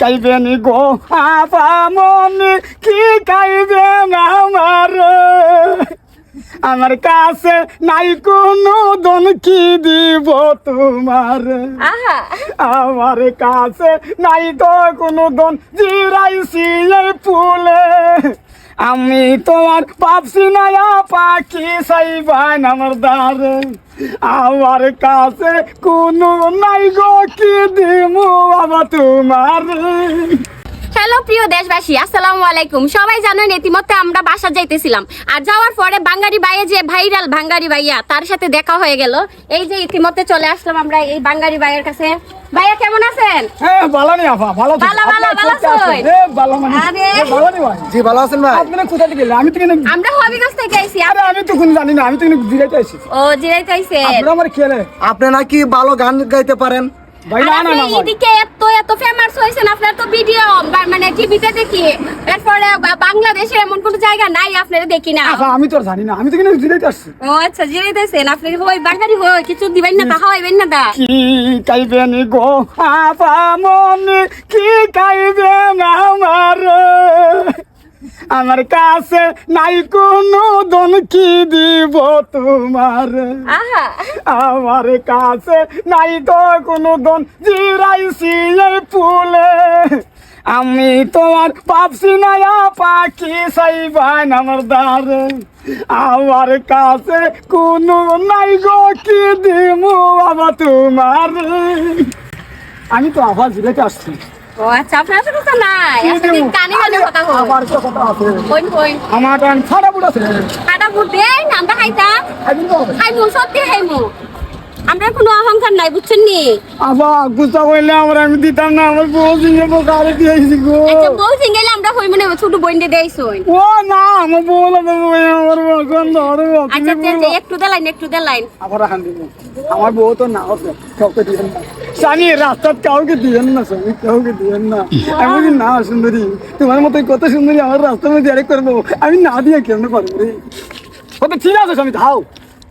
খাইবেন গো আপা মনে কি খাইবেন আমার? আমার কাছে নাই কোনো দন কি দিব তোমার? আমার কাছে নাই তো কোনো দন জিরাইছি এই ফুলে। আমি তোমার পাপসি নয়া পাখি সাইবান আমার দ্বারে। আমার কাছে কোনো নাই গো, কি দিমু বাবা তোমার? হ্যালো প্রিয় দেশবাসী, আসসালামু আলাইকুম। সবাই জানেন ইতিমধ্যে আমরা বাসা যাইতেছিলাম। আর যাওয়ার পরে বাঙ্গারি বাইয়ে যে ভাইরাল বাঙ্গারি ভাইয়া, তার সাথে দেখা হয়ে গেল। এই যে ইতিমধ্যে চলে আসলাম আমরা এই বাঙ্গারি ভাইয়ের কাছে। ভাইয়া কেমন আছেন? হ্যাঁ ভালো নি আপা ভালো। ভালো, ভালো, ভালো আছেন? এ, ভালো মানে। আরে। ভালো নি ভাই? জি ভালো আছেন ভাই? আপনি কোথা থেকে? আমি তো কিন্তু আমরা হবিগঞ্জ থেকে আইছি। আরে আমি তো কোন জানি না আমি তো কিন্তু জিরাইতে আইছি। ও জিরাইতে আইছেন? আপনি আমার খেলে আপনি নাকি ভালো গান গাইতে পারেন? এদিকে এত এত ফেমাস হয়েছেন আপনার তো ভিডিও মানে টিভিতে দেখি। এরপরে বা- বাংলাদেশে এমন কোনো জায়গা নাই আপনারা দেখি না। আমি তো জানি না। আমি তো কিন্তু জিরাইতে আসছি। ও আচ্ছা জিরাইতেছেন আপনি হই বাঙালি হই কিছু দিবেন না তা খাওয়াইবেন না তা কি খাইবেন গো? আপা মনে কি আমার? আমার কাছে নাই কোনো দন কি দিব তোমার? আমার কাছে নাই তো কোনো দন জিরাইছি এই ফুলে। আমি তোমার পাপসি নয়া পাখি সাইবান আমার দ্বারে। আমার কাছে কোনো নাই গো কি দিমু বাবা তোমার? আমি তো আবার জিরেতে আসছি। ও আচ্ছা আপনার সাথে তো নাই। কি কানে কানে কথা কই আবার তো কথা আছে। কই কই আমার টান ফাটা বুড়া আছে। কাটা বুট দেন আমরা খাইতাম একদিন তো। হবে। খাইমু সত্যি খাইমু। আমরা কোনো অহংকার নাই বুঝছেন নি? আবার গুছা কইলে আমার আমি দিতাম না আমার বউ জিঙ্গে বোকারে দিয়েছি গো। আচ্ছা বউ আমরা হই মনে ছোট বোন দিয়ে দেইছই ও না আমার বউ না আমার বউ ধরো আচ্ছা একটু দেলাইন একটু আবার হান আমার বউ তো আছে না। জানি রাস্তার কাউকে দিয়েন না স্বামী কাউকে দিয়েন না। আমি বলি, না সুন্দরী। তোমার মতো কত সুন্দরী আমার রাস্তার মধ্যে আরেক করব আমি না দিয়ে কেমন পারব রে? কত ঠিক আছে স্বামী দাও।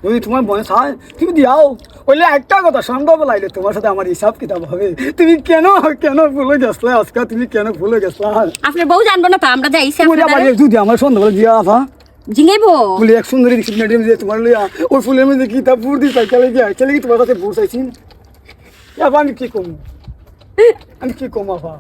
যদি তোমার বয়স হয় তুমি দিয়াও। বললে একটা কথা সন্দেহ লাইলে তোমার সাথে আমার হিসাব কিতাব হবে। তুমি কেন কেন ভুলে গেছলে আজকে? তুমি কেন ভুলে গেছলা? আপনার বউ জানব না তো আমরা যাইছি পুরা যদি আমার সন্দেহ দিয়া আসা জিঙ্গাইবো? ফুলে এক সুন্দরী দেখি ম্যাডাম যে তোমার লইয়া ওই ফুলের মধ্যে কি তা বুড় দিই সাইকেলে গিয়া চলে কি তোমার কাছে বুড় চাইছি। আমি কি কম আমি কি কম আফা